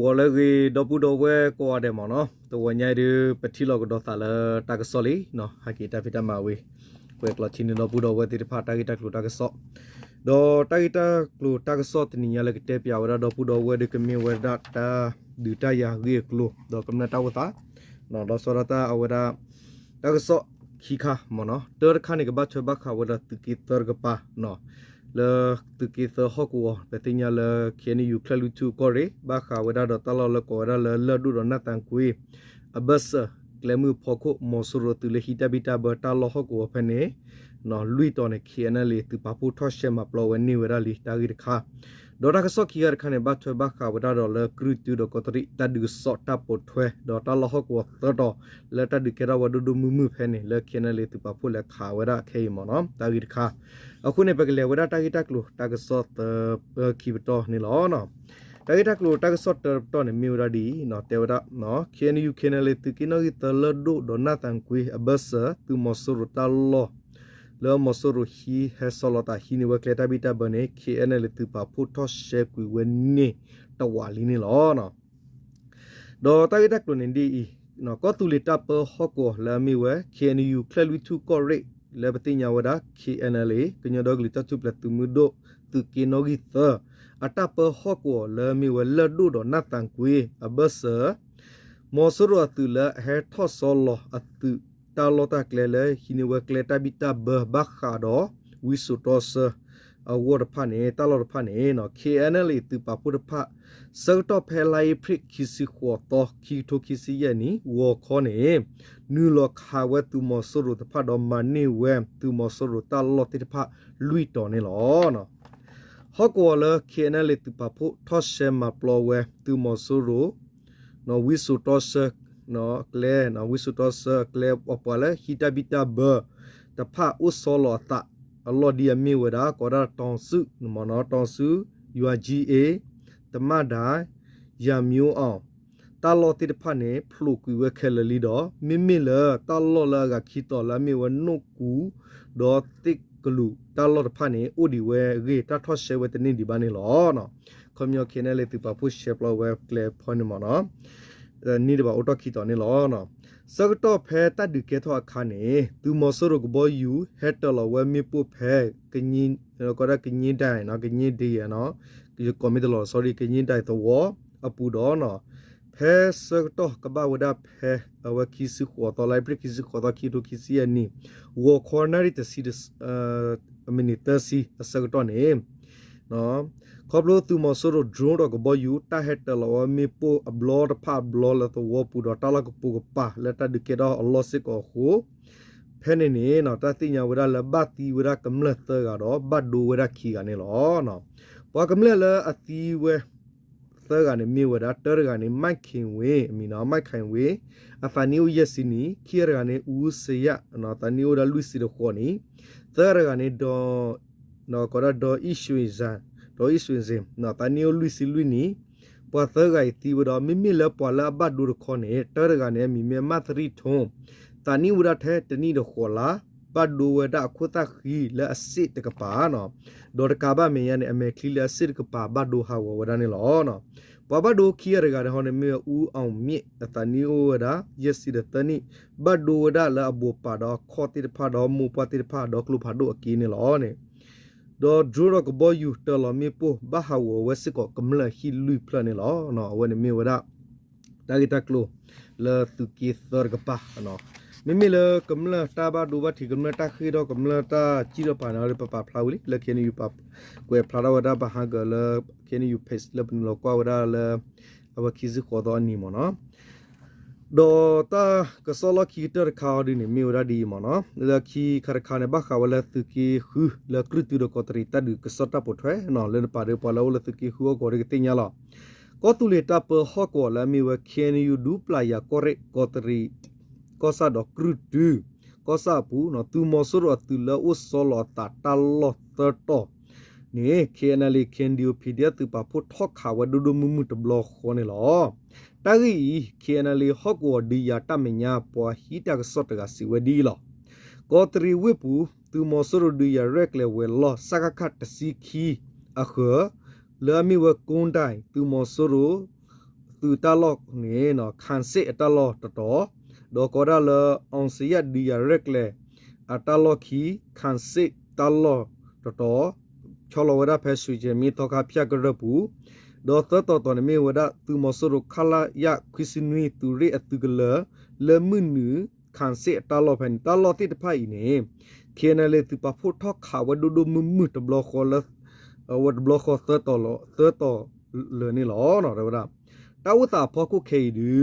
ဝလကေဒပူဒဝဲကိုအတယ်မနော်တဝညိုင်ဒီပတိလောကဒေါသလာတာကစောလီနော်ဟာကီတာဖီတာမာဝေကွဲကလချင်းဒပူဒဝဲတိဖာတာကီတာကလူတာကစောဒေါ်တာကီတာကလူတာကစောတနီယလကတဲ့ပြဝရဒပူဒဝဲဒီကမီဝဲဒတာဒူတာယာဂေကလူဒေါ်ကမနာတာဝတာနော်ဒေါ်စောရတာအဝရတာကစောခိခါမနော်တော်ခါနေကဘတ်ချဘခါဝရတကီတော်ကပါနော် le tuki tho hokwo petinya le kheni yu khlalu chu ko re ba kha wada do talo le ko ra le le du do na tan kui abas klemu phoko mosuro tu le hita bita ba ta lo hokwo phane no lui to ne khiana le tu pa pu tho she ma plo we ni wada li ta gi kha ဒေါ်တာကဆော့ခီရခနဲ့ဘတ်ထွဲဘခါဝဒါဒေါ်လကရူတူဒကိုတရီတဒူဆော့တပ်ပိုထွဲဒေါ်တာလဟကောတော်တော်လက်တဒူကေရဝဒူဒူမူမူဖဲနေလက်ခင်းလေတူပါဖို့လက်ခါဝဒါခေမနော်တာဂိခါအခုနေပကလေဝဒါတာဂိတက်လို့တာကဆော့ခီဘတော်နေလောနော်တာဂိတက်လို့တာကဆော့တော်နေမီရာဒီနော်တေဝဒါနော်ခင်းယူခင်းလေတူကိနိုဂီတလဒူဒေါ်နာတန်ကွေအဘဆာတူမဆရတာလော လောမဆရဟီဟဲဆလတာဟီနီဝကလက်တာဘီတာဘနေ KNL တူပါဖို့ထော့ရှဲကွေဝနေတဝါလီနေလောနော်ဒေါ်တိုက်တက်လို့နေဒီနော်ကောတူလီတပ်ပဟော့ကိုလာမီဝဲ KNU ခလက်လူတူကောရိလေပတိညာဝဒါ KNL ကညဒေါဂလီတချူပလက်တူမူဒိုတူကီနိုဂီသအတပဟော့ကိုလာမီဝဲလဒူဒနတန်ကွေအဘဆာမောဆရတူလာဟဲထော့ဆောလောအတူ တာလောတာကလေလေဟိနေဝကလေတာဘီတာဘဘခါဒိုဝီဆူတောဆအဝတ်ဖာနေတာလောဖာနေနော် KNL တူပါပုဒဖာစောတော့ဖဲလိုက်ဖရစ်ခီစီခေါ်တော့ခီထိုခီစီယနီဝခေါ်နေနူလခါဝဲတူမဆရတဖာတော့မနီဝဲတူမဆရတာလောတိတဖာလွီတော်နေလောနော်ဟောကောလ KNL တူပါပုထော့ရှဲမပလောဝဲတူမဆရနော်ဝီဆူတောဆ နော်ကလဲနော်ဝီဆူတောဆကလဲပပလဲဟီတာဘီတာဘတဖာဥဆောလောတာအလော်ဒီအမီဝဒါကောရာတောင်စုမနောတောင်စု UGA တမဒါရမျိုးအောင်တာလောတိတဖတ်နေဖလူကွေဝဲခဲလလီတော့မိမိလတာလောလာကခီတော်လာမီဝနုကူဒေါ်တိကလူတာလောတဖတ်နေဥဒီဝဲရေတာထော့ရှဲဝဲတနေဒီပါနေလောနော်ခမယောခေနေလေတိပါပုရှေပလဝဲကလေဖွင့်မနော် နီးတပါအော်တိုခီတော်နေလောနော်စကတော့ဖဲတတ်ဒီကေထောအခါနေသူမဆရကဘောယူဟက်တလဝဲမီပုဖဲကညင်းကောရကညင်းတိုင်နော်ကညင်းဒီရနော်ဒီကွန်မီတလော sorry ကညင်းတိုင်တော့အပူတော့နော်ဖဲစကတော့ကဘာဝဒဖဲအဝခီစုခေါ်တော့လိုက်ပခီစုခေါ်တော့ခီတိုခီစီယနီဝခေါ်နာရီတစီဒအမီနီတစီစကတော့နေ နော်ခေါပလိုသူမဆိုရဒရုန်းတော့ကဘယူတာဟက်တလောမီပိုအဘလော့ဖာဘလော့လတော့ဝပူတော့တလကပူကပါလက်တဒကေတော့အလောစစ်ကိုဟိုဖဲနေနေနော်တတိညာဝရလဘတ်တီဝရကမလတ်ကတော့ဘတ်ဒူဝရခီကနေလောနော်ပွားကမလလအတီဝဲသကနေမြေဝရတရကနေမိုက်ခင်ဝေအမီနော်မိုက်ခိုင်ဝေအဖာနီယယစီနီခီရကနေဦးစရနော်တနီယရလူစီရခေါနီသရကနေတော့ နော်ကောရတော့ issue ဇန်တော့ဤဆွင်စင်နော်တန်နီယိုလူစီလူနီပွာသဂိုင်တီဝဒမိမိလပွာလာဘတ်ဒူရခေါနေတရကနေမိမေမသရီထုံတန်နီဝရထဲတနီဒခေါ်လာဘတ်ဒူဝဒခုတခီလအစစ်တကပါနော်ဒေါ်ကဘာမေယနဲ့အမေခလီလအစစ်ကပါဘတ်ဒူဟာဝဝဒနေလောနော်ပဘဒိုခီရကရဟောနေမေဦးအောင်မြင့်တန်နီအိုဝဒယစီဒတနီဘတ်ဒူဝဒလာဘူပါတော့ခေါ်တိဖာတော့မူပတိဖာတော့ကလူဖာတော့အကီနေလောနေ ဒေါ်ဒရကဘယူတလမီပိုဘာဟာဝဝစကကမလဟီလူပလနေလောနော်ဝနေမီဝဒဒါဂီတကလိုလာသူကီသရကပါနော်မိမိလကမလတာဘာဒူဘာတီကမလတာခီတော့ကမလတာချီရပါနာရပပဖလာဝလီလခဲနီယူပကွယ်ဖလာဝဒဘာဟာဂလခဲနီယူဖေးလပနလောကွာဝဒလအဝခီဇခေါ်တော့နီမနော် ဒေါ်တာကဆလခီတရခါဒီနေမီရဒီမနော်လခီခရခါနေဘခါဝလသူကီခူလကရတူရကိုတရီတဒကစတာပိုထွဲနော်လေပါရပလာဝလသူကီခူကိုရကတင်ညာလာကောတူလေတပ်ဟောကောလာမီဝခဲနီယူဒူပလာယာကိုရကိုတရီကောဆာဒကရတူကောဆာပူနော်သူမောဆရတူလောဥဆောလတာတလောတတော်နေခဲနလီခင်ဒီယိုပီဒီယတူပါဖို့ထောက်ခါဝဒူဒူမူမူတဘလောခေါ်နေလော တဂီ KNL ဟော့ကောဒီယာတမညာပွာဟီတကစော့တကစီဝဒီလောကောတရီဝိပူသူမောဆရဒီယာရက်လေဝဲလောစကခတ်တစီခီအခလာမီဝကွန်တိုင်သူမောဆရသူတလော့နေနော်ခန်စစ်တလော့တတော်ဒေါ်ကောရလအောင်စီယဒီရရက်လေအတလော့ခီခန်စစ်တလော့တတော်ချောလဝရဖဲဆွေချေမီတော့ကဖြတ်ကြရပူ ဒေါ်သတော်တော်နေမီဝဒသူမဆရခလာယခွစနွီသူရီအတူကလလေမနူခန်စစ်တလော့ဖန်တလော့တိတဖိုင်နေခေနလေသူပဖို့ထောက်ခါဝဒဒမမတဘလခေါ်လဝဒဘလခေါ်သတော်လောသတော်လေနေလောနော်ရဝဒတဝတာဖောကုခေဒူ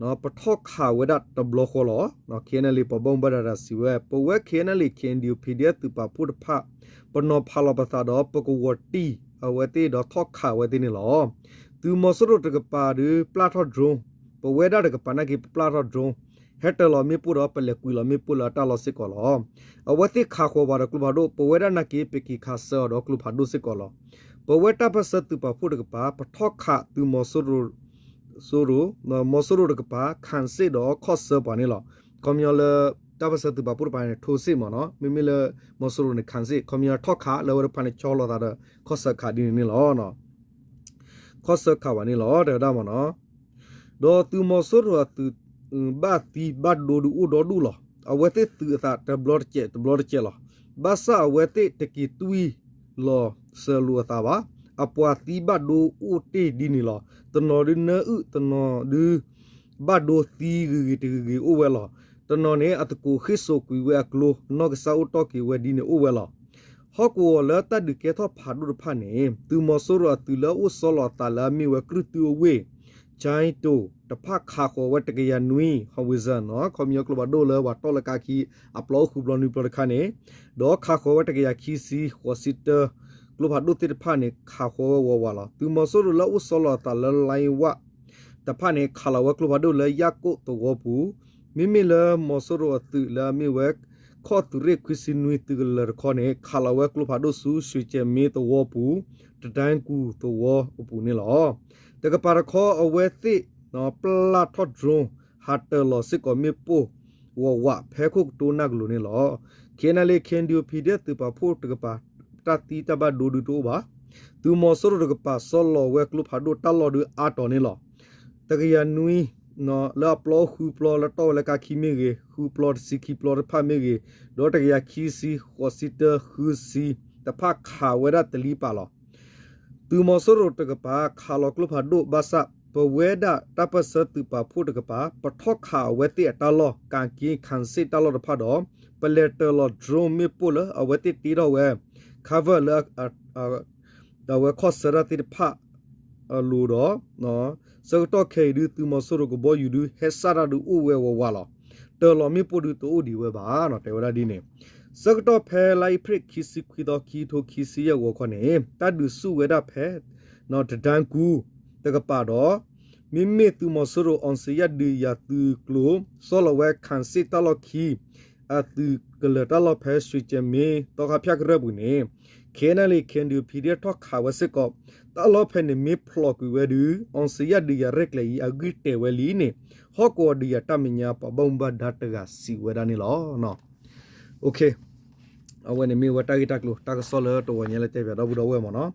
နော်ပထောက်ခါဝဒတဘလခေါ်လောနော်ခေနလေပဘုံဘရရစီဝဲပဝဲခေနလေခေန်ဒီပီဒီသူပဖို့တဖပနောဖလာပသာတော့ပကဝတီ အဝတိတော့ထောက်ခါဝတိနေလောသူမဆရတကပါဒူပလာထော့ဒရုံပဝဲဒတကပနာကိပလာထော့ဒရုံဟက်တလမေပူရပလေကွီလမေပူလာတာလစစ်ကောလောအဝတိခါခေါ်ပါရကလဘာဒိုပဝဲဒနာကိပကိခါဆောတော့ကလဘာဒိုစစ်ကောလောပဝဲတာပစတူပဖုတကပါပထောက်ခသူမဆရဆိုရိုနော်မဆရတကပါခန်စစ်တော့ခော့ဆပါနေလောကွန်မြလ တပစတူပပူပိုင်းထိုစစ်မနော်မိမိလမဆရနခန်စစ်ကွန်မြထောက်ခလောရဖန်ချောလောတာခော့ဆခါဒီနေလောနော်ခော့ဆခါဝနေလောတဲ့ဒါမနော်တော့သူမဆရတူဘာတီဘတ်ဒိုဒူဒိုဒူလောအဝတိတူတာတဘလော့ချေတဘလော့ချေလောဘာစာအဝတိတကီတူီလောဆလူတာပါအပွားတီဘတ်ဒိုဦးတေဒီနီလောတနော်ဒီနဥတနော်ဒီဘတ်ဒိုတီဂီတီဂီအိုဝဲလော တနော်နေအတကူခိဆိုကွေဝဲကလိုနော့ကဆာဥတော့ကီဝဲဒီနေအိုဝဲလောဟောကောလတဒကေသောဖာဒုဖာနေသူမဆိုရတူလောဥဆောလတာလာမီဝဲကရတူဝဲချိုင်းတိုတဖခါခေါ်ဝတ်တကရနွီဟဝိဇန်နော်ကွန်မြူကလဘဒိုလဝတော်လကခီအပလောခုဘလနူပရခါနေဒေါ်ခါခေါ်ဝတ်တကရခီစီဟောစစ်တကလဘဒိုတိတဖာနေခါခေါ်ဝဝလာသူမဆိုရလောဥဆောလတာလလိုင်းဝတဖာနေခါလဝကလဘဒိုလယကုတောဝပူ မိမိလမောဆိုရတူလာမီဝက်ခေါ်သူရခွစင်နွေတူလရခေါနေခါလဝကလဘဒိုဆူရွှေချေမီတောဝပူတတန်ကူတောဝပူနေလောတကပါရခေါ်အဝဲသိနော်ပလာထော့ဒရုံဟာတလောစစ်ကောမီပိုဝဝဖဲခုတိုနကလိုနေလောခေနလေခင်ဒီယိုဖီတဲ့တူပါဖို့တကပါတတီတဘဒူဒူတိုပါသူမောဆရတကပါဆောလောဝဲကလုဖာဒိုတလောဒူအာတော်နေလောတကရနွီ နော်လာပလောခူပလောလတော့လကခီမီရေခူပလောစီခီပလောဖာမီရေဒေါ်တကရခီစီဟောစီတခူစီတဖခါဝရတလီပါလောသူမောဆရတကပါခါလောကလုဖာဒိုဘာစာပဝဲဒတပစတူပါဖို့တကပါပထောခါဝဲတိတလောကန်ကီခန်စစ်တလောတဖတ်တော့ပလက်တလောဒရိုမီပိုလအဝဲတိတီတော့ဝဲ cover လတော့ဝဲခော့စရတိဖတ် အလူတော့နော်စတော့ခေဒူတူမဆရကိုဘောယူဒူဟက်ဆရာဒူဥဝဲဝဝလာတော်လောမီပိုဒူတိုဒီဝဲပါနော်တေဝရဒီနေစကတော့ဖဲလိုက်ဖရစ်ခီစီခွီတော့ခီထိုခီစီရဲ့ဝခေါနေတတ်ဒူစုဝဲတာဖဲနော်တဒန်ကူတကပါတော့မိမိသူမဆရအောင်စရဒီယတူကလိုဆောလဝဲခန်စစ်တလခီအတူကလတလဖဲဆွေချမေတော့ခဖြတ်ရဘူးနေ ခဲနလေခင်ဒီပီဒီတော့ခါဝစကောတလဖဲနေမီဖလော့ကွေဝဒူအောင်စရဒီယရက်လေအဂိတေဝလီနေဟောကောဒီယတမညာပဘုံဘဒတ်တကစီဝဒနေလောနော်โอเคအဝနေမီဝတာဂီတက်လို့တာကဆောလတော့ဝညလဲတဲ့ပြတော့ဘူးတော့ဝဲမနော်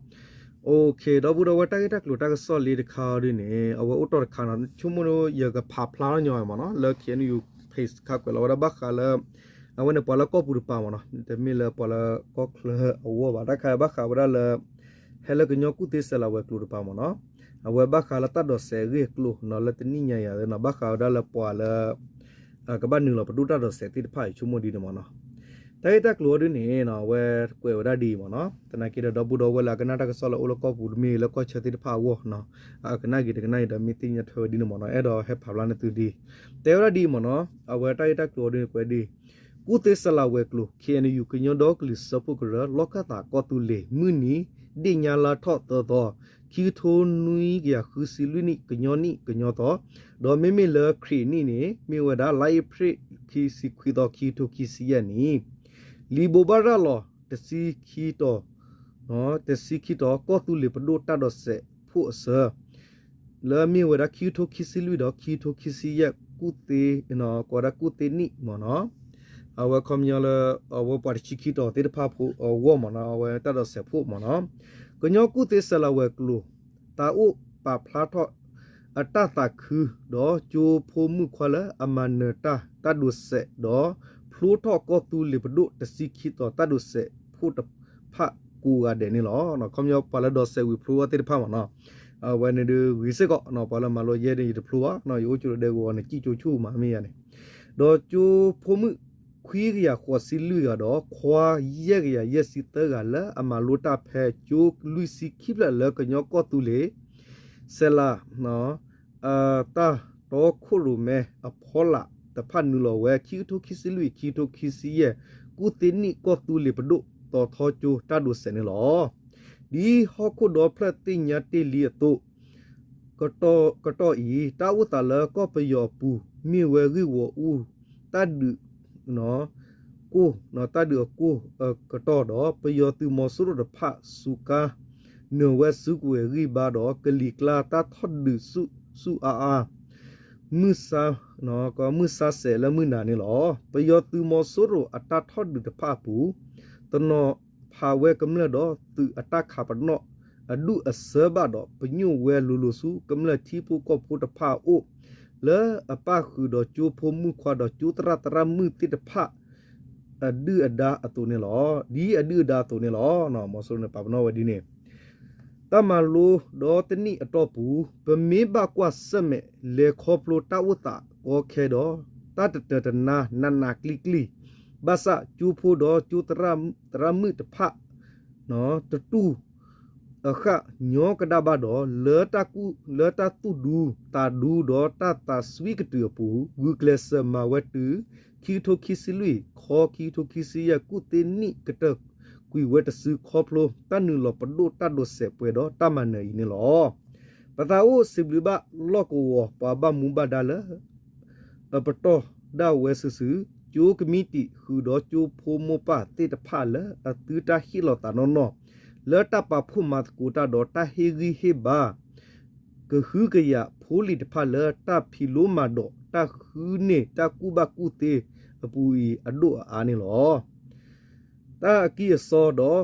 โอเคတော့ဘူးတော့ဝတိုက်တက်လို့တက်ဆော့လေးတခါရင်းနေအဝအော်တော်ခါနာချုံမလို့ရကဖာဖလာညောမနော်လက်ခင်ယူ face ခါကွယ်လောရဘခါလ အဝနေပလာကောပူပါမနော်တမီလပလာကောကလအဝဘာတခါဘခါဘရလဟဲလကညောကုတေဆလာဝဲကလူပါမနော်အဝဘခါလတတ်တော့ဆယ်ရီကလူနော်လက်တနိညာရနော်ဘခါဒါလပွာလကဘာနူလပဒူတတ်တော့ဆယ်တိဖိုင်ချုံမဒီနမနော်တိုင်တက်ကလိုဒင်းနေနော်ဝဲကွယ်ဝရဒီမနော်တနကိဒဘဘူးတော့ဝဲလာကနာတကဆောလအိုလကောပူမီလကောချက်တိဖာဝနော်အကနာဂီတကနာဒမီတင်ညထောဒီနမနော်အဲ့တော့ဟက်ဖာလာနေတူဒီတေဝရဒီမနော်အဝဲတိုင်တက်ကလိုဒင်းကွယ်ဒီ ကုတေဆလာဝဲကလို KNU ကညောဒေါကလစ်စပုကရလောကတာကောတူလေမွနီဒီညာလာထော့တော်တော်ခီထိုနွီကရခူစီလူနိကညောနိကညောတော့ဒေါ်မေမေလခရီနိနေမြေဝဒါလိုက်ဖရခီစီခွီတော့ခီထိုခီစီယနီလီဘိုဘာရလောတစီခီတော့နော်တစီခီတော့ကောတူလေပဒိုတာတော့ဆက်ဖို့အစလာမီဝရခီထိုခီစီလူတော့ခီထိုခီစီယကုတေနော်ကောရကုတေနိမနော် အဝကမြလအဝပါချီခီတော့တေတဖဖို့အဝမနော်အဝတာတော့ဆက်ဖို့မနော်ကညောကုတေဆလာဝဲကလူတာဥပါဖလာတော့အတတခုတော့ဂျိုဖိုမှုခွာလအမနတာတဒုစေတော့ဖလိုတော့ကောတူလီပဒုတစီခိတော့တဒုစေဖို့တဖကူကတဲ့နေလောနော်ကွန်ယောပါလာတော့စေဝီဖလိုတဲ့ဖမနော်အဝနေဒဝီစကောနော်ပါလာမလို့ရဲတဲ့ဖလိုနော်ယိုချိုတဲ့ကောနဲ့ကြည်ချိုချိုမှာမေးရတယ်တော့ဂျိုဖိုမှု ခွေးကရခွာစီလူရတော့ခွာရက်ရရက်စီတကလည်းအမလိုတာဖဲဂျိုလူစီခိပလလကညောကောတူလေဆလာနော်အာတာတော့ခုလူမဲအဖောလာတဖတ်နူလောဝဲခီတိုခီစီလူခီတိုခီစီရဲ့ကုတင်နီကောတူလေပဒုတော်ထောကျူတတ်ဒုစနေလောဒီဟောခုတော့ဖလက်တင်ညာတေလီတုကတော့ကတော့ဤတာဝတလကောပယောပူမြေဝဲရီဝူတတ်ဒု နော်ကိုနော်တတ်ဒီကိုကတော့တော့ပယောသူမောဆုရတဖစုကာနော်ဝဲစုကွေရီဘာတော့ကလီကလာတာထော့ဒူစုစုအာအာမုစာနော်ကမုစာဆဲလမုနာနေလောပယောသူမောဆုရအတာထော့ဒူတဖပူတနောဖာဝဲကမလတော့သူအတာခါပနောအဒုအစဘတော့ပညုဝဲလူလူစုကမလတီပူကောပူတဖအို့ လေအပခုဒချူဖုံမှုခွာဒချူတရတရမှုတိတဖအဒူအဒါအတူနေလောဒီအဒူဒါတူနေလောနော်မောဆုနေပပနောဝဒီနေတမလိုဒေါ်တနိအတော့ဘူးဗမေဘကွာဆက်မဲ့လေခေါပလိုတဝတာကောခဲတော့တတတတနာနနာကလီကလီဘာသာကျူဖိုဒေါ်ကျူတရတရမှုတဖနော်တတူ အခညောကဒဘတော့လေတကူလေတတူဒူတာဒူတော့တတာစဝီကတူပူဂူကလစမဝတူခီထိုခီစီလူခေါ်ခီထိုခီစီယကုတေနိကတကွီဝတ်စခေါပလိုတနုလပဒိုတဒိုဆေပွေတော့တမနေနေလောပတာအိုစိဘလဘလောကောပါဘမူဘဒါလအပတောဒါဝဲဆဆူကျိုးကမီတီခူတော့ကျိုးဖိုမောပါတေတဖလအတူတာဟီလောတာနော်နော် လောတပဖုမတ်ကူတာတော့တာဟီဂီဟေဘာကခူကရဖိုလီတဖလတာဖီလိုမာတော့တာခူနေတာကူဘကူတေအပူဤအဒိုအာနေလောတာကီစောတော့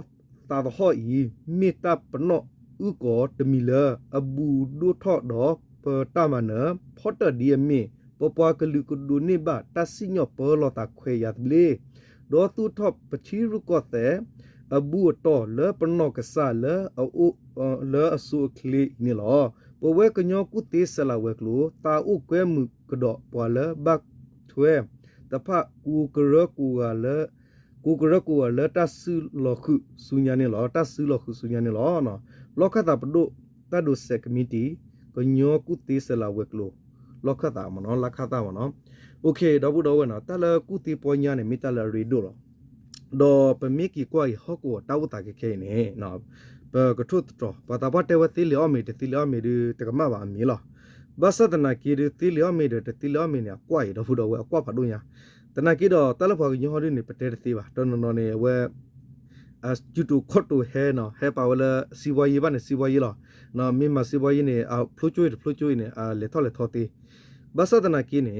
တာတော့ဟောဤမေတ္တာပနောဥကောတမီလအဘူဒုထော့တော့ပတာမနဖော့တဒီယမီပပကလူကဒုနေဘတဆီညောပလောတာခွေရတ်လေဒေါ်သူထော့ပချီရုကောတဲ့ အဘူတော့လေပနောကဆာလေအိုလေအဆူကလီနီလောပဝဲကညောကုတေဆလာဝဲကလိုတာဥကွဲမှုကတော့ပွာလေဘတ်ထွဲတဖကူကရကူကလေကိုကရကိုလတဆူလခုဆုညာနေလောတဆူလခုဆုညာနေလောနော်လောခတာပဒုတဒုဆက်ကမီတီကညောကုတေဆလာဝက်ကလိုလောခတာမနော်လခတာမနော်โอเคတော့ဘူးတော့ဝနော်တလကုတီပေါ်ညာနေမိတလရီဒိုလော ဒေါ်ပမီကီကွာဟောကောတောက်တာကေခဲနေနော်ဘကထုတ်တော့ပတာပတေဝတိလျောမီတိလျောမီဒီတကမပါမီလောဘာသဒနာကီတိလျောမီတတိလျောမီနေကွာရတော့ဘူးတော့ဝကွာဖတ်လို့ညာတနကိတော့တလဖော်ညဟောရနေပတဲသေးပါတော်နော်နေဝဲအကျူတူခွတ်တူဟဲနော်ဟဲပါဝလစီဝါယေပါနေစီဝါယေလောနော်မင်းမစီဝါယေနေအဖလိုကျွေးဖလိုကျွေးနေအလေထော်လေထော်တီဘာသဒနာကိနေ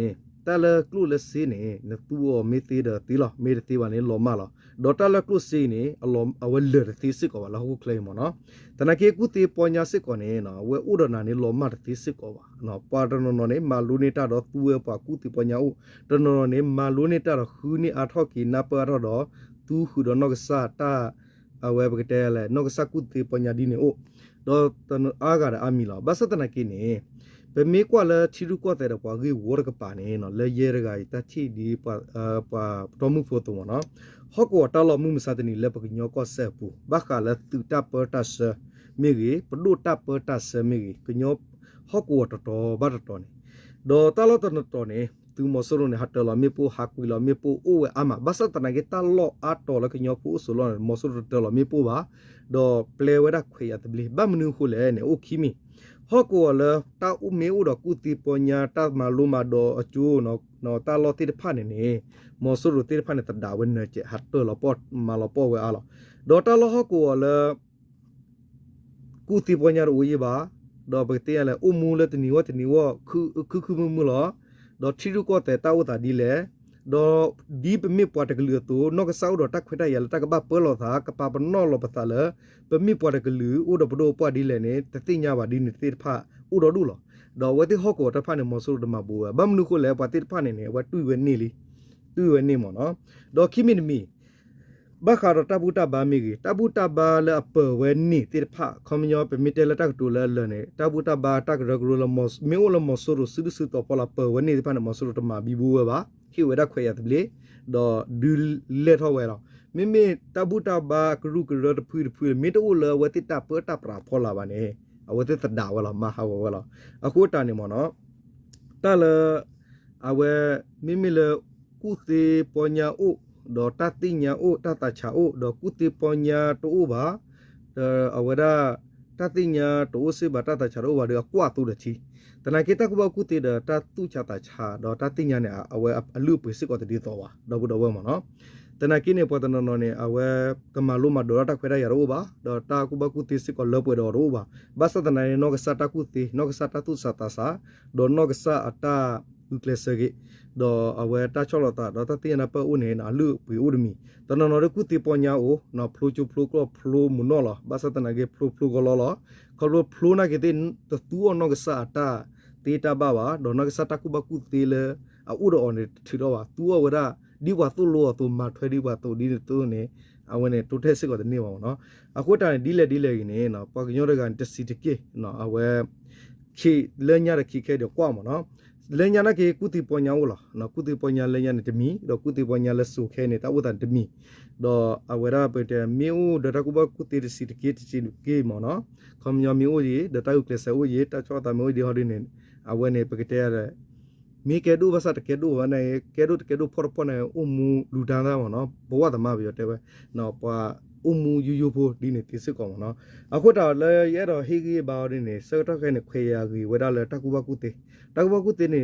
တလကလူလစီနေနတူအမေတေဒတီလောမေတေပါနေလောမလောဒေါ်တလကလူစီနေအလောအဝလရတီစစ်ကောလာဟုကလေမနော်တနကေကုတီပေါ်ညာစစ်ကောနေနော်ဝဲဥဒနာနေလောမတီစစ်ကောပါနော်ပါတနနော်နေမာလူနေတာတော့သူဝဲပါကုတီပေါ်ညာဥတနော်နေမာလူနေတာတော့ခူနီအထောက်ကီနာပါတော့သူခုတော့နော့ကစားတာအဝဲပကတဲလဲနော့ကစားကုတီပေါ်ညာဒီနေဥတော့တနအားကရအမီလောဘာစတနကိနေ ပမေကွာလချီရုကွာတဲ့ကွာဂီဝရကပါနေနော်လေရဲရကတချီဒီပါပါတော်မှုဖို့တော့နော်ဟော့ကောတလောမှုမစတနီလက်ပကညောကောဆက်ပူဘခါလသူတပတဆမေကြီးပဒုတပတဆမေကြီးကညောဟော့ကောတတော်ဘာတော်နေဒေါ်တလောတနတော်နေသူမဆိုးနေဟတ်တလောမေပူဟာကွီလောမေပူအိုဝဲအမဘဆတနာကေတလောအတော်လကညောပူဆိုလောမဆိုးတလောမေပူပါဒေါ်ပလေဝဒခွေရတဘလီဘမနုခုလဲနေအိုခီမီ ဟောကောလတာဥမေဥဒကုတိပညာတမလုမဒအကျိုးနော်နော်တာလောတိတဖာနေနေမောဆရတိတဖာနေတဒါဝနချဟတ်တလပတ်မလပဝဲအလာဒေါ်တာလဟကောလကုတိပညာရဝေပါဒေါ်ဘတေလဲဥမူလတနီဝတနီဝခုခုခုမူလောဒေါ်ချီရုကောတေတာဝတာဒီလေ ဒေါ်ဒီပမိပွားတကလူတိုနော့ကဆောက်တော့တက်ခွတ်ရလတကဘပလောသာကပပနောလောပတလပမိပွားတကလူဥဒပဒိုပွားဒီလေနေတတိညာပါဒီနေတိဖာဥဥတော်ဒူလောတော့ဝတိဟောကောတဖာနေမဆူဒမဘူဘမ်နုကိုလေပတိဖာနေနေဝတူဝနေလီတူဝနေမနော်တော့ခိမင်မီဘခါရတဘူတဘာမီဂီတဘူတဘာလအပဝဲနီတိဖာခမညောပမီတဲလတက်တူလလနေတဘူတဘာတက်ရဂရလမော့မေဝလမောဆူရစဒစတော့ပလာပဝဲနီတိဖာနေမဆူတမဘီဘူဝဘာ ခိဝဲရခွေရတဘလေတော့ဒူလက်ထောဝဲတော့မိမိတဘူတဘာကရုကရတဖူဖူမီတိုလဝတိတပတပရာဖောလာပါနေအဝတိတဒါဝလာမဟာဝလာအခုတာနေမနော်တလအဝဲမိမိလကုသေပညာဥဒေါ်တတိညာဥတတချာဥဒေါ်ကုသေပညာတူဘာအဝဒ တတိညာတူစေဘတတချာဥဘာဒီကွာတူတချီတနာကေတကဘကုသေဒတတုချတာချာဒေါ်တတိညာနဲ့အဝဲအလူပိစစ်ကောတဒီတော့ပါဒေါ်ဘဒေါ်ဝဲမနော်တနာကိနေပေါ်တနနော်နေအဝဲ ကမလိုမဒေါ်တာခွဲရရရောပါဒေါ်တာကုဘကုသေစစ်ကောလောပွေတော်ရောပါဘသတနာနေနောကစတာကုသေနောကစတာတုစတာစာဒေါ်နောကစအတာဥကလစကေဒေါ်အဝဲတာချောလတာဒေါ်တတိယနာပဦးနေနာလူပီဦးဒမီတနနော်ရကုသေပညာအိုနော်ဖလိုချူဖလိုကဖလိုမနောလာဘသတနာကေဖလိုဖလိုကလောလာကလောဖလိုနာကေတဲ့တူနောကစအတာတေတာဘာဘာဒေါ်နောကစတာကုဘကုသေလေအဥတော်နေထီတော့ပါသူဝရဒီဝါသူလောသူမထွဲဒီဝါသူဒီသူနေအဝနေတိုထဲစစ်ကောတဲ့နေပါနော်အခုတာဒီလေဒီလေကြီးနေနော်ပကညောရကန်တစီတကေနော်အဝဲခိလညာရခိခဲတော့ကွာမနော် လညာနကေကုတိပညာဝလာနော်ကုတိပညာလညာနေတမီတော့ကုတိပညာလက်ဆုခဲနေတာဝဒန်တမီတော့အဝရပတဲ့မြေဦးဒတကုဘကုတိတစီတကေတချီကေမနော်ခမညမြေဦးကြီးဒတကုကလဆဦးကြီးတချောတာမျိုးဒီဟောဒီနေအဝဲနေပကတဲ့ရမိကေဒူဘဆတ်ကေဒူဝနေကေဒူကေဒူဖော်ပေါ်နေအမူလူဒန်သားမနော်ဘဝသမပြောတဲ့ပဲနော်ပွာ အမှုယူယူဖို့ဒီနေ့တိစစ်ကောင်မနော်အခုတော့လေရတော့ဟေးကြီးပါရနေစတော့ခဲနေခွေရကြီးဝဒါလေတကူဘကုတေတကူဘကုတေနေ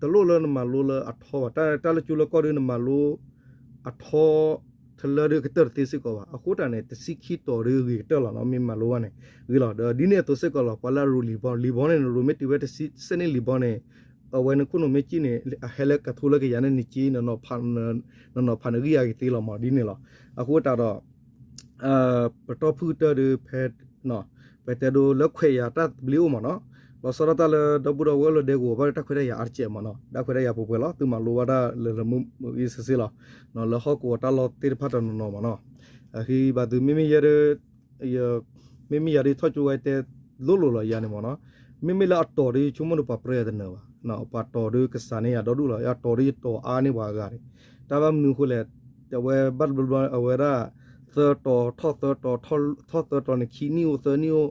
တလို့လနမလို့လအထောတာတလချူလကောရနမလို့အထောထလရကတတိစစ်ကောအခုတနဲ့တစီခီတော်ရကြီးတက်လာတော့မင်းမလို့ကနေဒီလာဒီနေ့တစစ်ကောလာပလာရူလီဘောလီဘောနေရူမီတီဝက်တစီစနေလီဘောနေအဝဲနခုနမချီနေဟဲလကထူလကရနေနီချီနော်ဖန်နော်ဖန်ရီယာကတီလာမဒီနေလာအခုတာတော့ အာပတော်ဖူတရဖက်နော်ပက်တဒိုလက်ခွေရတတ်ဘလီအိုမနော်လောစရတလဒဘူရဝဲလဒေကိုဘာတခွေရအာချေမနော်ဒါခွေရပပလောသူမလိုဝဒါလရမှုဤစစီလာနော်လဟကောတလောတိဖတ်နော်မနော်အခီဘာသူမိမိရရမိမိရထချူဝဲတဲ့လိုလိုလရနေမနော်မိမိလာအတော်ရီချုံမနပပရတဲ့နော်နော်ပတော်ရကစနေရတော့ဒူလာရတော်ရီတော်အားနေပါကြတယ်တဘမနုခုလေတဝဲဘတ်ဘလအဝဲရာ သတော်ထောသတော်ထောထောတော်နေခီနီယိုသနီယို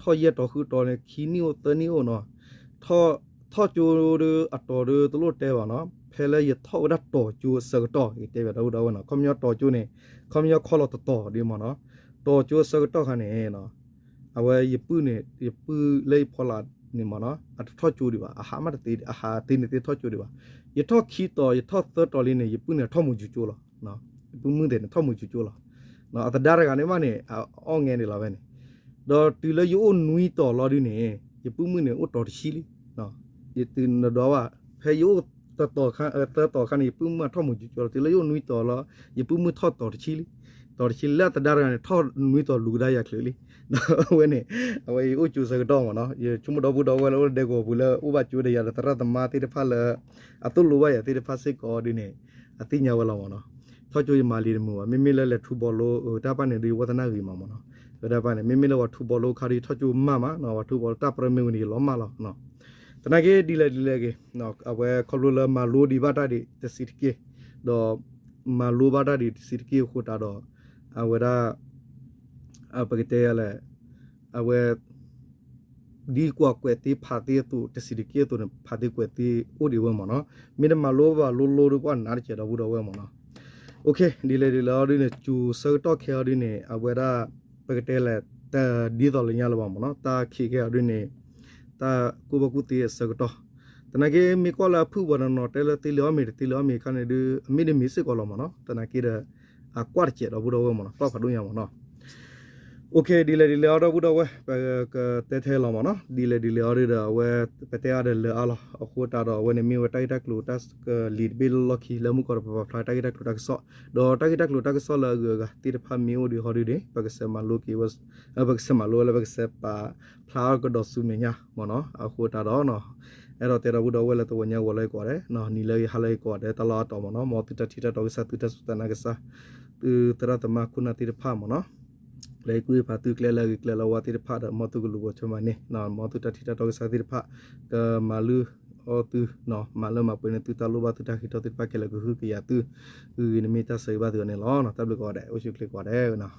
ထောရက်တော်ခုတော်နေခီနီယိုသနီယိုနော်ထောထောကျိုးရအတော်ရတလို့တဲပါနော်ဖဲလဲရထောရတော်ကျိုးစကတော့တဲပြတော့တော့နော်ခမရတော်ကျိုးနေခမရခေါ်လို့တော်ဒီမနော်တော်ကျိုးစကတော့ခနဲ့နော်အဝဲရပုနေရပုလေးဖောလာနေမနော်အထောကျိုးဒီပါအဟာမတေအဟာတင်းနေထောကျိုးဒီပါရထောခီတော်ရထောသတော်လေးနေရပုနေထောမှုကျိုးလားနော်ပုမှုတဲ့ထောမှုကျိုးလား နော်အတဒါရကနေမနေအောငယ်နေလာပဲနေတော့တီလယိုနွီတော်လော်ဒီနေရပုမှုနေဥတော်ချီလီနော်ရတင်တော့ว่าဖဲယိုတတော်ခါတတော်ခါနေပုမှုထောမှုကျိုးတီလယိုနွီတော်လောရပုမှုထောတော်ချီလီတော်ချီလက်တဒါရကနေထောနွီတော်လူဒါရခလီနော်ဝဲနေအဝေးဥကျူစကတော့မနော်ရချုံတော့ဘူးတော့ဝဲလို့ဒေကိုဘူးလေဥပကျူရရတရတမတိတဖလာအတုလိုဝဲရတိတဖစစ်ကောဒီနေအတိညာဝဲလောမနော် ထောကျိုရမာလီမှုမိမိလဲလဲထူဘောလို့တပနေဒီဝဒနာကြီးမှာမနော်ဒါပနေမိမိလဲဝထူဘောလို့ခါဒီထောကျိုမမနော်ဝထူဘောတပရမေဝင်ဒီလောမလောနော်တနကေဒီလေဒီလေကေနော်အဝဲခလိုလမာလိုဒီဘာတာဒီတစီတကေတော့မာလိုဘာတာဒီတစီတကေခိုတာတော့အဝဲဒါအပကတဲ့ရလဲအဝဲဒီကွာကွယ်တီဖာတီတူတစီဒီကေတူဖာတီကွယ်တီအိုဒီဝဲမနော်မင်းမလိုပါလိုလိုကွာနားချေတော့ဘူးတော့ဝဲမနော် โอเคဒီလေဒီလာဒီနေကျူဆာတော့ခဲဒီနေအဝဲဒါပကတဲ့လဲတာဒီတော့လညလပါမနော်တာခိခဲဒီနေတာကိုဘကုတီဆာတော့တနကေမီကောလာဖူဝရနော်တဲလတီလောမီတီလောမီခနဲ့ဒီအမီဒီမီစစ်ကောလောမနော်တနကေအကွာချေတော့ဘူးတော့ဝဲမနော်တော့ဖတ်လို့ရမနော်တ โอเคဒီလေဒီလေတော့ဘူးတော့ဝဲကတဲထဲလောမနော်ဒီလေဒီလေရတော့ဝဲပတဲရလေအလားအခုတာတော့ဝဲနေမီဝတိုက်တက်လို့တက်ကလီဒ်ဘီလလ်ခီလမှုကောပပဖလာတိုက်တက်လို့တက်ဆော့တော့တိုက်တက်လို့တက်ဆော့လာကတိတဖာမီယိုဒီဟော်ဒီဒေပကစမလိုကီဝတ်ပကစမလိုလပကစပါဖလာကတော့ဆူမညာမနော်အခုတာတော့နော်အဲ့တော့တေရဘူးတော့ဝဲလေတော့ညဝလဲကွာတယ်နော်နီလေဟာလဲကွာတယ်တလားတော့မနော်မောတိတတိတတော့စတူတစတနာကစားသူတရတမခုနာတိတဖာမနော် လေကွေးပါသူကလဲလဲကလဲလဝတိဖာဒမတုကလူဘချမနေနော်မတုတတိတတော့စာတိဖာကမာလူအောသူနော်မာလမပွေနေသူတလူဘာသူတခိတတိဖာကလဲကူဟူကရသူဟူနေမီတဆေဘာသူနေလောနော်တပ်လကောတဲ့အိုရှုကလကောတဲ့နော်